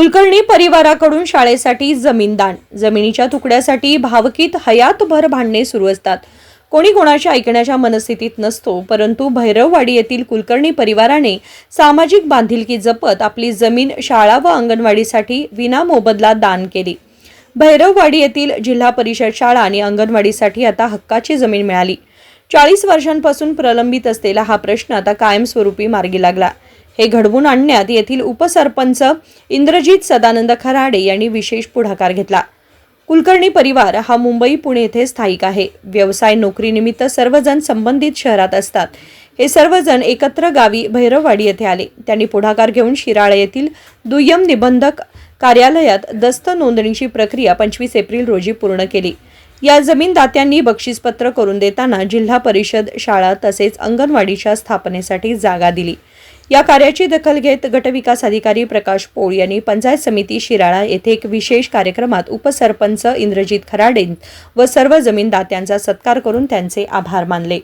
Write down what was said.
कुलकर्णी परिवाराकडून शाळेसाठी जमीन दान जमिनीच्या तुकड्यासाठी भावकीत हयातभर भांडणे सुरू असतात. कोणी कोणाच्या ऐकण्याच्या मनस्थितीत नसतो परंतु भैरववाडी येथील कुलकर्णी परिवाराने सामाजिक बांधिलकी जपत आपली जमीन शाळा व अंगणवाडीसाठी विनामोबदला दान केली. भैरववाडी येथील जिल्हा परिषद शाळा आणि अंगणवाडीसाठी आता हक्काची जमीन मिळाली. चाळीस वर्षांपासून प्रलंबित असलेला हा प्रश्न आता कायमस्वरूपी मार्गी लागला. हे घडवून आणण्यात येथील उपसरपंच इंद्रजित सदानंद खराडे यांनी विशेष पुढाकार घेतला. कुलकर्णी परिवार हा मुंबई पुणे येथे स्थायिक आहे. व्यवसाय नोकरीनिमित्त सर्वजण संबंधित शहरात असतात. हे सर्वजण एकत्र गावी भैरववाडी येथे आले. त्यांनी पुढाकार घेऊन शिराळा येथील दुय्यम निबंधक कार्यालयात दस्त नोंदणीची प्रक्रिया पंचवीस एप्रिल रोजी पूर्ण केली. या जमीनदात्यांनी बक्षीसपत्र करून देताना जिल्हा परिषद शाळा तसेच अंगणवाडीच्या स्थापनेसाठी जागा दिली. या कार्याची दखल घेत गटविकास अधिकारी प्रकाश पोळ यांनी पंचायत समिती शिराळा येथे एक विशेष कार्यक्रमात उपसरपंच इंद्रजित खराडे व सर्व जमीनदात्यांचा सत्कार करून त्यांचे आभार मानले.